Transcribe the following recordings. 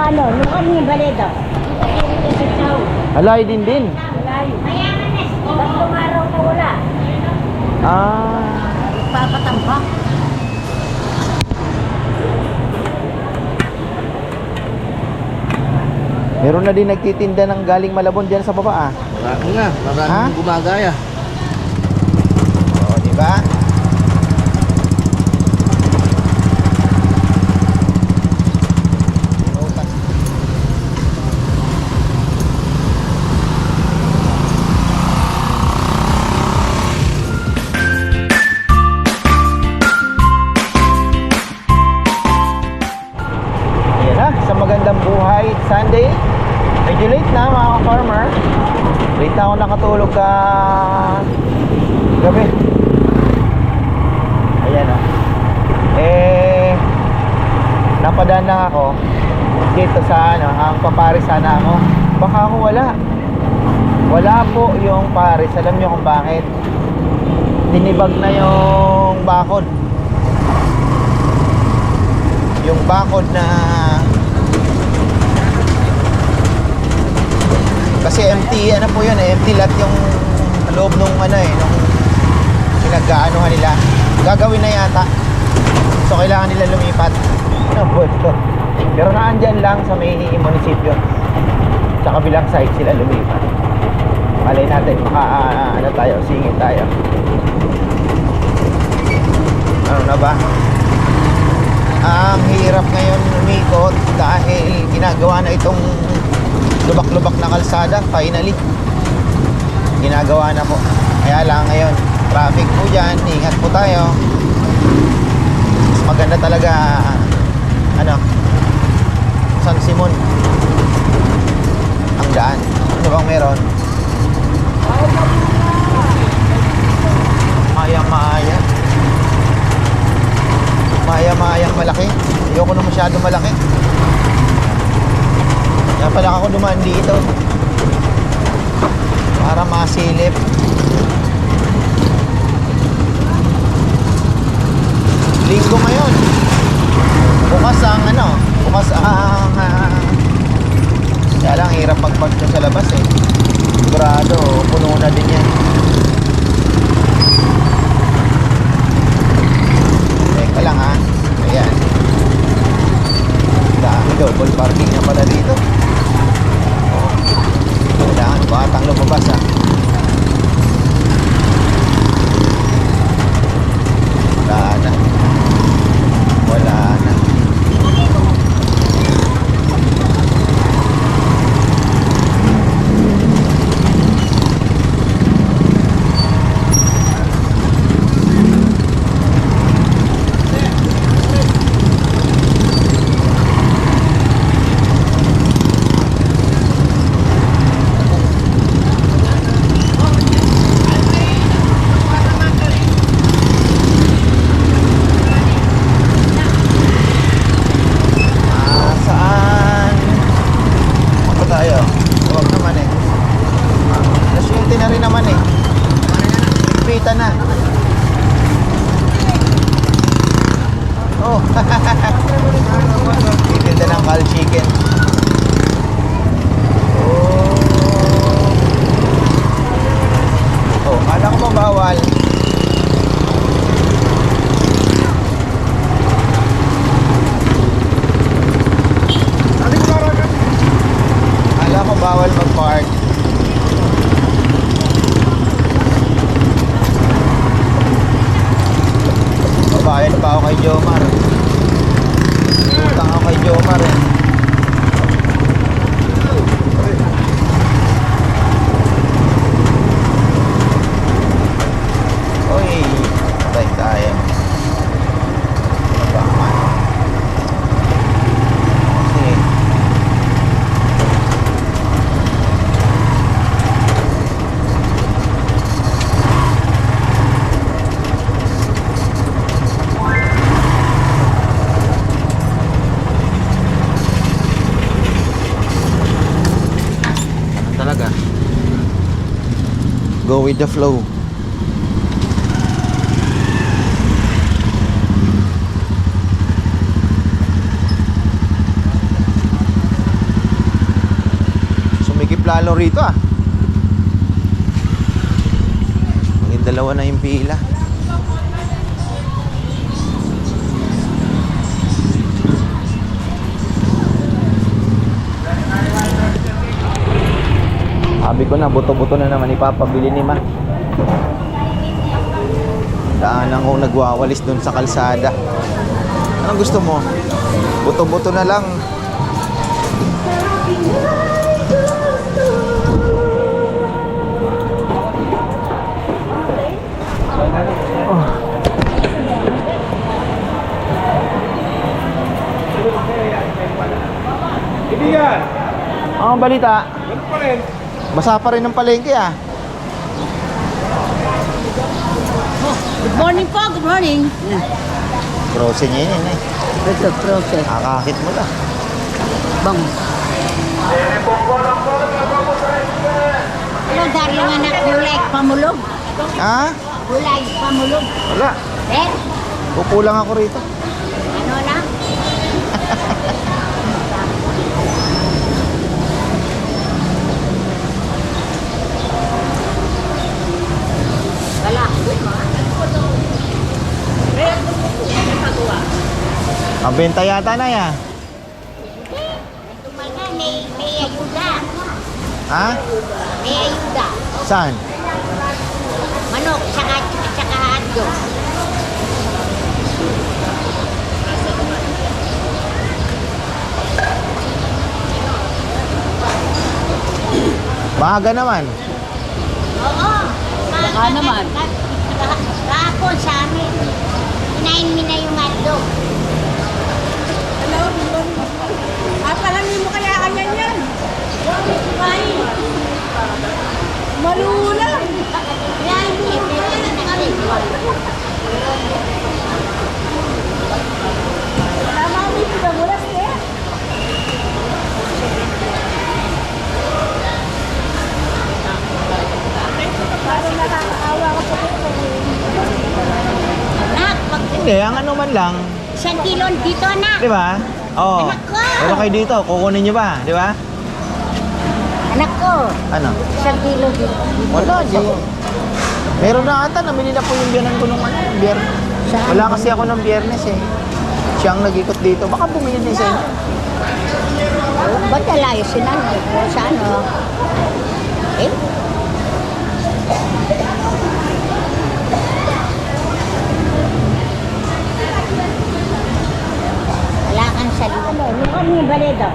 ano, nung kami yung baledo. Alay din din. Malayo. Tatlong araw na wala. Ah. Papatambak. Meron na din nagtitinda ng galing Malabon diyan sa baba ah. Marami nga, Ha? maraming gumagaya. Oo, di ba? Ayan o. Eh, napadaan lang ako dito sa ano, ang paparis sana ako. Baka ako wala. Wala po yung paris. Alam niyo kung bakit? Tinibag na yung bakod. Yung bakod na kasi empty ano po yun eh, empty lot yung loob nung ano eh, nung pinag-aanuhan nila. Gagawin na yata. So kailangan nila lumipat. Ano? Pero naandyan lang sa may munisipyo. Sa kabilang side sila lumipat. Malay natin, maka ah, ano tayo, singit tayo. Ano na ba? Ang hirap ngayon umikot dahil ginagawa na itong lubak-lubak na kalsada finally. Ginagawa na po. Kaya lang ngayon, traffic po dyan, ingat po tayo. Maganda talaga, ano, San Simon. Ang daan. Ano bang meron? Maya-maya. Maya-mayang malaki. Ayoko na masyado malaki. Kaya pala ako dumaan dito. Para masilip. Linggo ngayon. Bukas ang ano, bukas ang ah, kaya lang hirap magpark dyan sa labas eh. Sigurado, puno na din yan. Teka lang ha. Ayan. Dami double parking na pala dito. Oh. Kailangan batang lumabas ha. Wala na. Wala na. Ah, saan? Ako tayo. Huwag naman eh. Nasunti na rin naman eh. Pita na. Oh. Titinda ng kal chicken. Oh. Oh, kala ko mabawal. with the flow. Lalo rito ah. Maging dalawa na yung pila. Sabi ko na, buto-buto na naman ipapabili ni Ma. Daanan ko nagwawalis dun sa kalsada. Anong gusto mo? Buto-buto na lang. Ibigan! Ang balita, Ganun pa rin. Basa pa rin ang palengke ah. Good morning po, good morning. Krose niya yun eh. Ito, process. Nakakakit mo na. Bang. Hello, darling anak, like pamulog? Ha? Like pamulog? Wala. Eh, Pupulang ako rito. ano na? Wala. Ang benta yata na ya. May, may ayuda. Ha? May ayuda. Saan? Manok, tsaka, tsaka hotdog. Maaga naman. Oo. Baka naman. Kahapon sa amin. Kinain mo na yung hotdog. Hello, Ah, palamin mo kaya kanyan yan. Ay, malulang. Tama yung pinamulas eh. Parang nakakaawa ka po Nak, pag Hindi, ang ano man lang. isang kilon dito na. Di ba? Oo. Anak ko! Pero kayo dito, kukunin nyo ba? Di ba? Anak ko, Ano? isang kilo dito. Wala, di. Meron na ata, namili na po yung biyanan ko nung ano, biyernes. Saan? Wala kasi ako ng biyernes eh. Siya ang nag-ikot dito. Baka bumili din sa inyo. Ba't alayo sila? Sa ano? Eh? Wala kang salita. Ano? Yung kami baleda.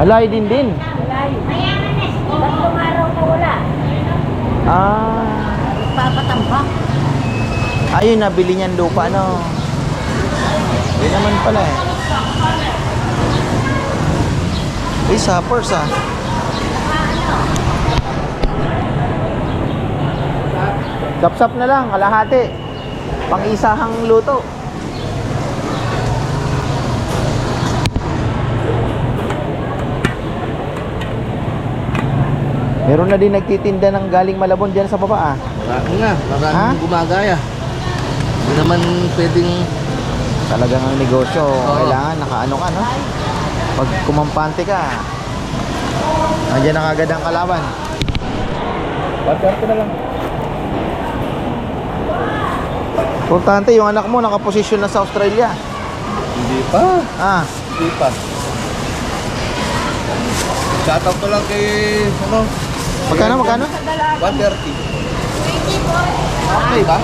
Alay din din. Tatlong araw na wala. Ah. Papatambak. Ayun, nabili niyan lupa, no? Hindi naman pala eh. Eh, suppers ah. Sapsap na lang, kalahati. Pang-isahang luto. Meron na din nagtitinda ng galing Malabon dyan sa baba ah. Marami nga, Ha? maraming gumagaya. Hindi naman pwedeng Talagang ang negosyo, Oo. kailangan nakaano ka, no? Pag kumampante ka, nandiyan na kagad ang kalaban. Pagkarte na lang. Importante, yung anak mo nakaposisyon na sa Australia. Hindi pa. Ah, Hindi pa. Shoutout ko lang kay, ano, magkano, magkano? 130. Okay ba?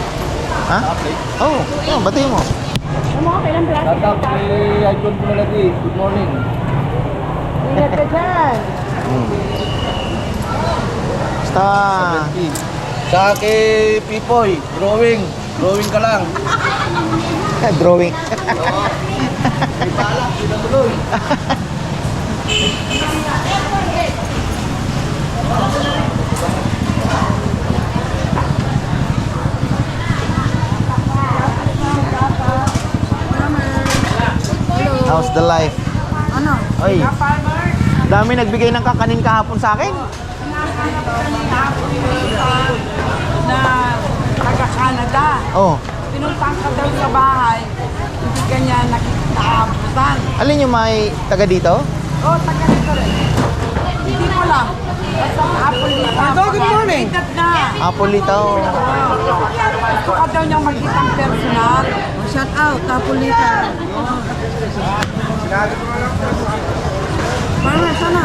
Ha? Okay. Oo, oh, oh, bati mo. Ano mo, kailan plastic Shoutout kay Icon ko na lagi. Good morning. Ingat ka dyan. Hmm. Basta, 70. Sa kay Pipoy, drawing. Drawing ka lang. drawing. Oo. May balak, pinatuloy. How's the life? Ano? Oy, dami nagbigay ng kakanin kahapon sa akin. Na taga-Canada. Oh, Pinuntang ka daw sa bahay. Hindi ka niya nakikaabutan. alin yung may taga dito? Oh, taga dito rin. Hindi ko lang. Basta Apolita. Ito, good morning. na. Apolitaw. Gusto ka daw niyang magkita ang personal. Shout out, Apolita. Para, sana.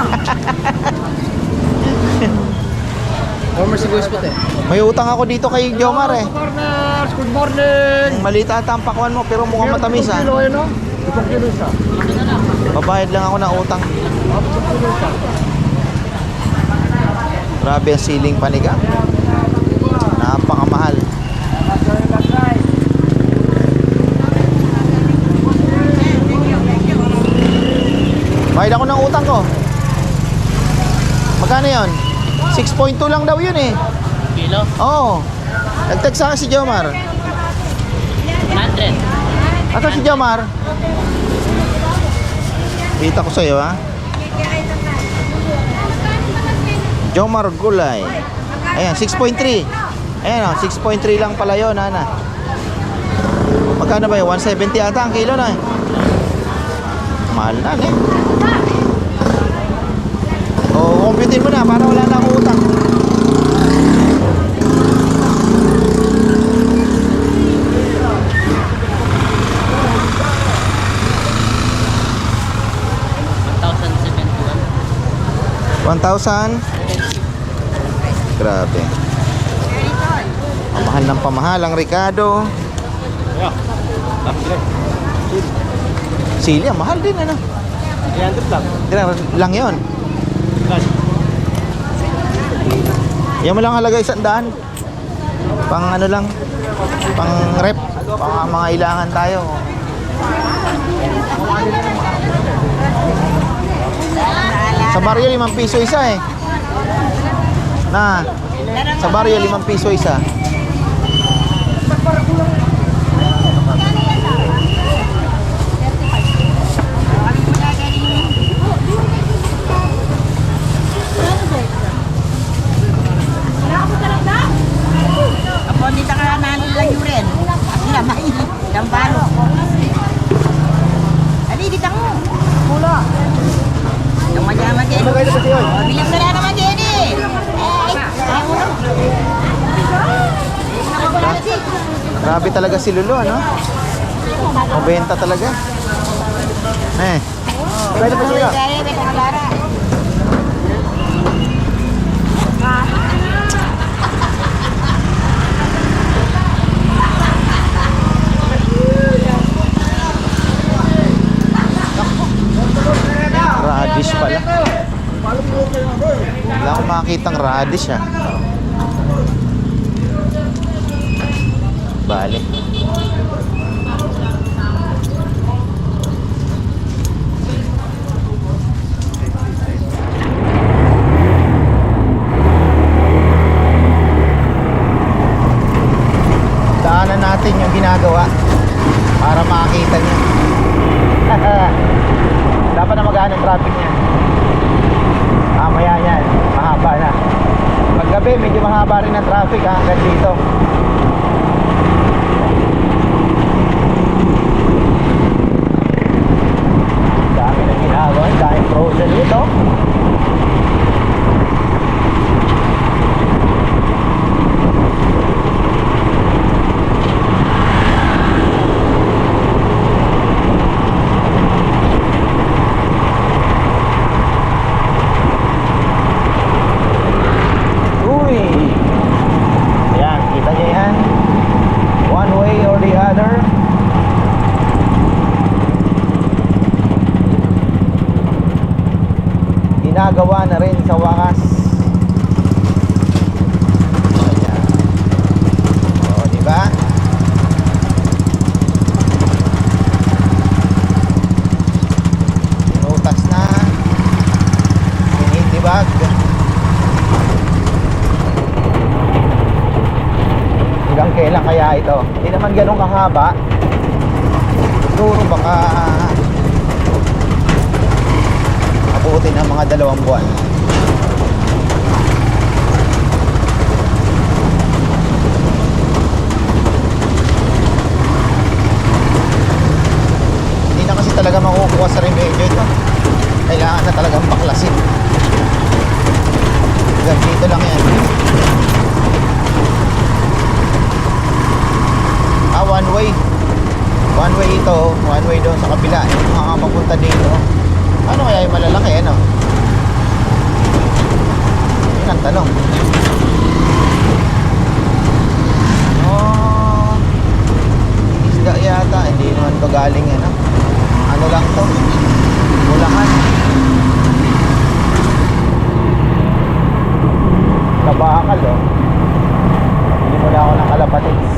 Former si Boys Puti. May utang ako dito kay Jomar eh. Partners, good morning! Malita ang pakwan mo pero mukhang matamis ah. Kilo yun, no? Itong kilo isa. Babayad lang ako ng utang. Grabe ang siling panigang. Napakamahal. Bayad ako ng utang ko. Magkano yun? 6.2 lang daw yun eh. Kilo? Oo. Nag-text sa akin si Jomar. 100. Ito si Jomar. Kita ko sa'yo ha. Jomar Gulay. Ayan, 6.3. Ayan o, 6.3 lang pala yun, Ana. Magkano ba yun? 170 ata ang kilo na eh. Mahal na eh. O, computin mo na para wala na akong utang. Thousand one. 1,000. Grabe. Ang mahal ng pamahal ang Ricardo. Sili, ang mahal din ano. 300 lang. Lang yon. Yan mo lang halaga isang daan. Pang ano lang. Pang rep. Pang mga ilangan tayo. Sa baryo, limang piso isa eh. Na, sa baryo, limang piso isa. Apo, hindi ka nanin lang yun rin. Kasi na may dambalo. Ali, di mo. Pula. Yung madyaman din. Oh, bilang ka na naman din eh. Eh, ay mo na. Grabe talaga si Lulu, ano? Mabenta talaga. Eh. Pwede pa pangalara. Radish pala. Wala akong makakitang radish ah. trabalho. talaga makukuha sa remedyo ito kailangan na talagang baklasin. Hanggang dito lang yan. Ah one way. One way ito one way doon sa kabila. Yung mga papunta dito. Ano kaya yung malalaki ano? Yun ang tanong. Oh isda yata. Hindi naman to galing ano eh, lang to? Bulacan. Kabakal, oh. Hindi mo ako ng kalapatids.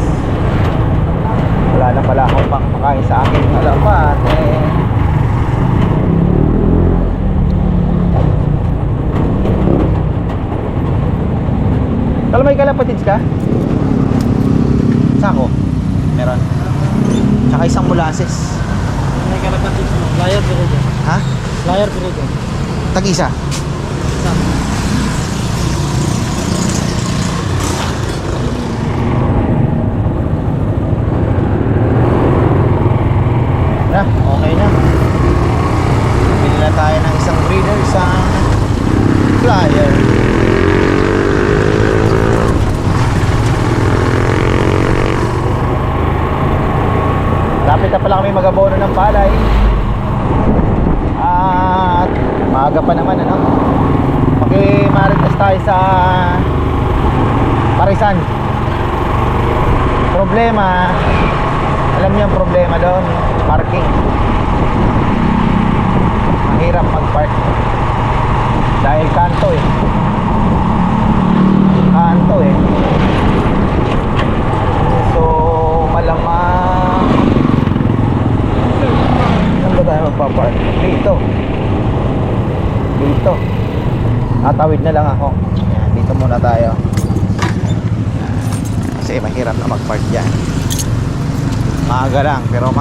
Wala na pala akong pangpakain sa akin kalapat, eh. Kala may kalapatids ka? Sako? Meron. Tsaka isang molasses. Flyer pero doon. Ha? Pero doon. Tag-isa. Na, okay na. Bili na tayo ng isang breeder sa flyer. Lapit na pala kami mag-abono ng palay. At maaga pa naman ano. Makimarites tayo sa Parisan. Problema, alam niyo ang problema doon, parking. Mahirap mag-park. Dahil kanto eh. Kanto eh. So, malamang Saan ba tayo magpapark? Dito. Dito. Tatawid na lang ako. Ayan, dito muna tayo. Kasi mahirap na mag-park dyan. Maaga lang, pero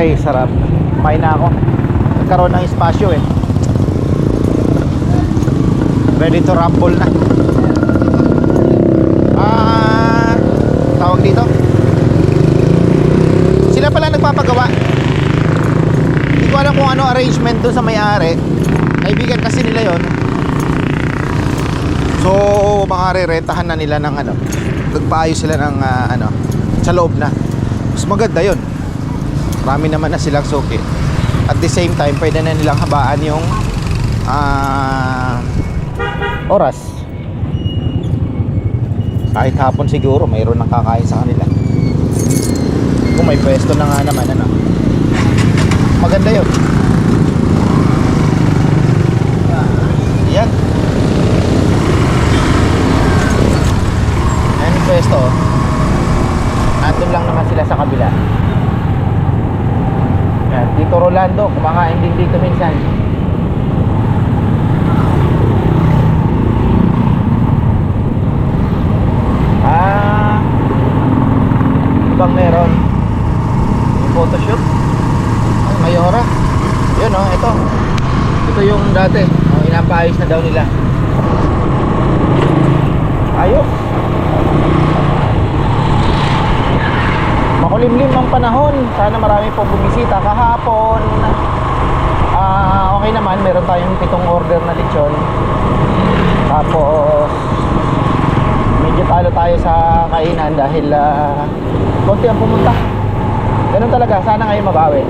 ay sarap. Kumain na ako. Nagkaroon ng espasyo eh. Ready to rumble na. Ah tawag dito. Sila pala nagpapagawa. Hindi ko alam kung ano arrangement doon sa may-ari. Kaibigan kasi nila yon so baka rerentahan na nila ng ano. Nagpaayos sila ng ah, ano sa loob na. Mas maganda yon marami naman na silang suki. At the same time pwede na nilang habaan yung ah, oras. Kahit hapon siguro mayroon nang kakain sa kanila. Kung may pwesto na nga naman ano? Maganda yun. Yan. Yan yung pwesto. Nandun lang naman sila sa kabila yan, Tito Rolando, kumakain din dito minsan. Ah, ano bang meron? Yung photoshoot? Ay, Mayora. Yun oh, ito. Ito yung dati. Oh, inapaayos na daw nila. Ayos. Makulimlim ang panahon. Sana marami pong bumisita kahapon. Ah, okay naman, meron tayong pitong order na lechon. Tapos medyo talo tayo sa kainan dahil ah, konti ang pumunta. Ganun talaga, sana ngayon mabawi.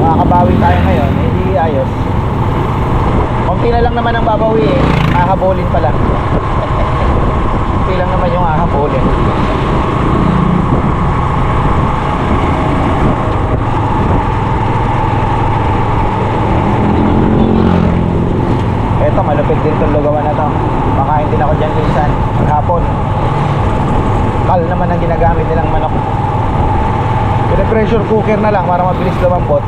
Makakabawi tayo ngayon, hindi ayos. Konti na lang naman ang babawi eh. Hahabulin pa lang. Konti lang naman yung hahabulin. Eto, malupit din itong lugawan na to. Makain din ako dyan minsan. Maghapon. Kal naman ang ginagamit nilang manok. Pine-pressure cooker na lang para mabilis lumambot.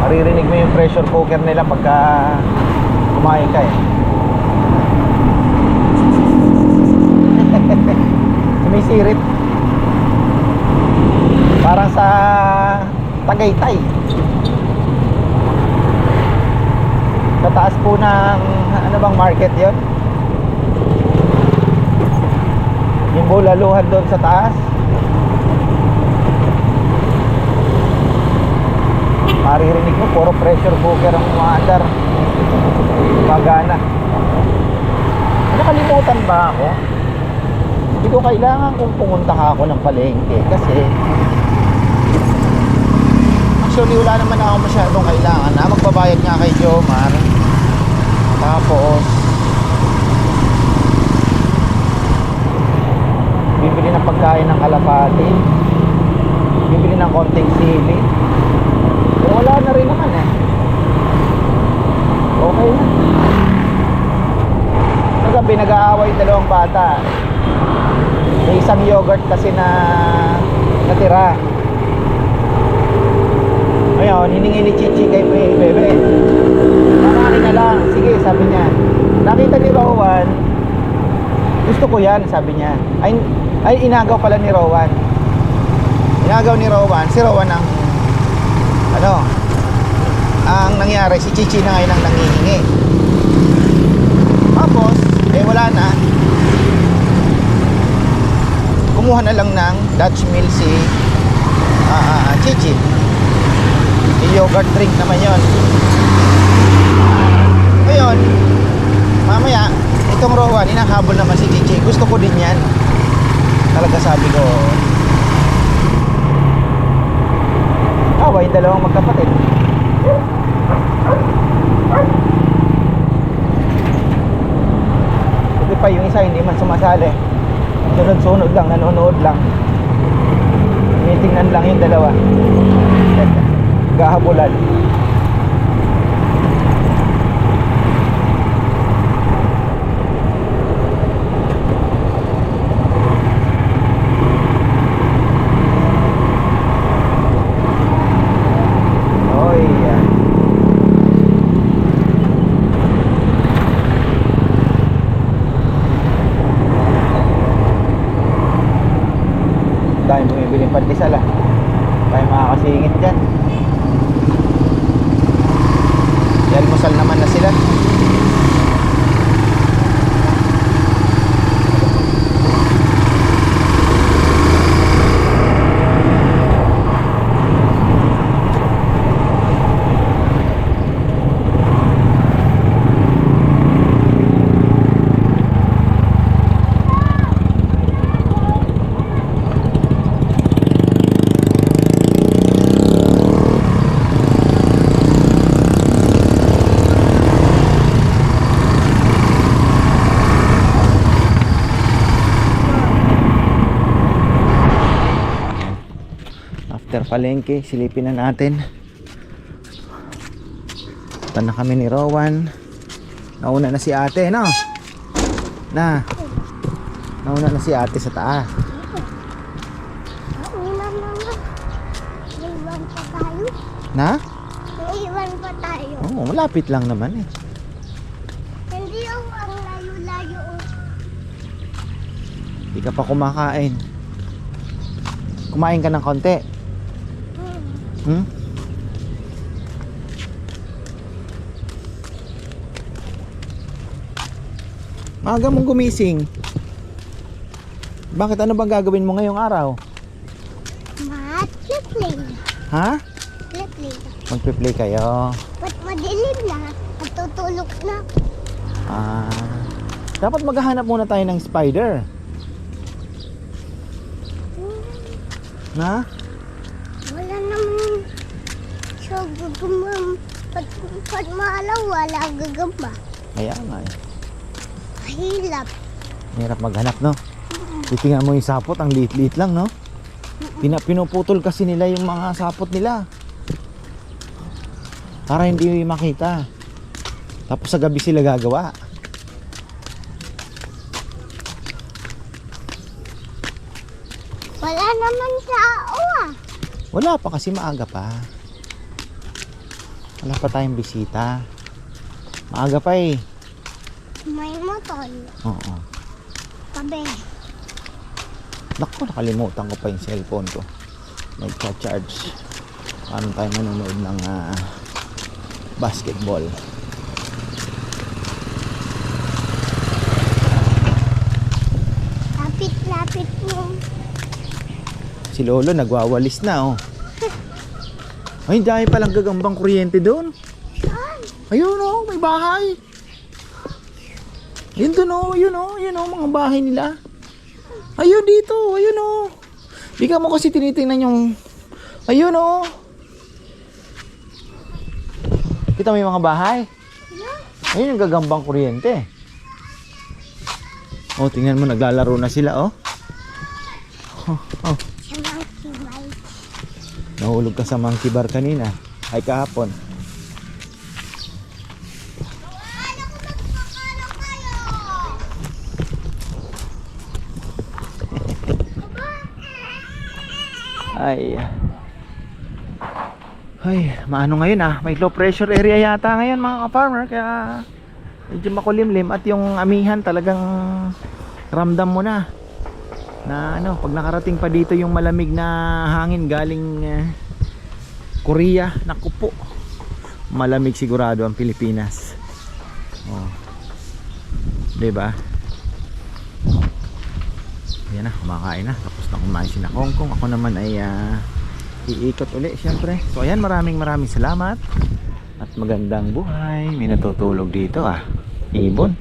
Maririnig mo yung pressure cooker nila pagka kumain ka eh. Sumisirit. Parang sa Tagaytay. Sa taas po ng ano bang market yon? Yung bulaluhan doon sa taas. Maririnig mo, puro pressure cooker ang umaandar. Magana. Nakalimutan ba ako? Hindi ko kailangan kung pumunta ako ng palengke kasi actually wala naman ako masyadong kailangan na magbabayad nga kay Jomar tapos bibili ng pagkain ng kalapati. Bibili ng konting sili. Pero wala na rin naman eh. Okay na. Kagabi nag-aaway yung dalawang bata. May isang yogurt kasi na natira ngayon hiningi ni Chichi kay Be- Bebe Mamaki na lang. Sige sabi niya. Nakita ni Rowan. Gusto ko yan sabi niya. Ay, ay inagaw pala ni Rowan. Inagaw ni Rowan. Si Rowan ang ano ang nangyari. Si Chichi na ngayon ang nangihingi. Tapos eh wala na. Kumuha na lang ng Dutch meal si ah, Chichi yogurt drink naman yon ngayon mamaya itong Rowan inahabol naman si Chichi gusto ko din yan. Talaga sabi ko away dalawang magkapatid? Buti pa yung isa hindi man sumasali. Sunod-sunod lang nanonood lang. Tinitingnan lang yung dalawa gahabulan Oh iya. Dahil bumibili ng pandesal ah. Tayo makakasingit dyan. Almusal naman na sila. After palengke, silipin na natin. Punta na kami ni Rowan. Nauna na si ate, no? Na. Nauna na si ate sa taas. Na? Naiwan pa tayo. Oo, malapit lang naman eh. Hindi yung ang layo-layo. Hindi ka pa kumakain. Kumain ka ng konti. Hmm. Hmm? Maaga mong gumising. Bakit ano bang gagawin mo ngayong araw? Mat, play. Ha? Play. Magpe-play kayo. Ba't madilim na? Natutulog na. Ah. Dapat maghahanap muna tayo ng spider. Na? Wala naman gagamba. Pag, pag maalaw, wala gagamba. Kaya nga eh. Mahilap. Hirap maghanap, no? Titingnan mo yung sapot, ang liit-liit lang, no? Pina, pinuputol kasi nila yung mga sapot nila. Para hindi makita. Tapos sa gabi sila gagawa. Wala naman tao ah. Wala pa kasi maaga pa. Wala pa tayong bisita. Maaga pa eh. May motor. Oo. Tabi. Naku, nakalimutan ko pa yung cellphone ko. Nagcha-charge. Paano tayo manonood ng ah, basketball? Lapit-lapit mo. Si Lolo nagwawalis na oh. Ay, dahil palang gagambang kuryente doon. Ayun oh, may bahay. Ayun doon oh, ayun oh, ayun oh, mga bahay nila. Ayun dito, ayun oh. Di ka mo kasi tinitingnan yung... Ayun oh. Kita mo yung mga bahay? Ayun yung gagambang kuryente. Oh, tingnan mo, naglalaro na sila oh. Oh, oh. Nahulog ka sa monkey bar kanina. Ay kahapon. Ay. Ay, maano ngayon ah. May low pressure area yata ngayon mga ka-farmer. Kaya medyo makulimlim at yung amihan talagang ramdam mo na na ano, pag nakarating pa dito yung malamig na hangin galing eh, Korea, naku po. Malamig sigurado ang Pilipinas. Oh. ba? Yan na, kumakain na. Tapos na kumain si na Hong Kong. Ako naman ay ah, iikot uli syempre. So ayan, maraming maraming salamat. At magandang buhay. May natutulog dito ah. Ibon.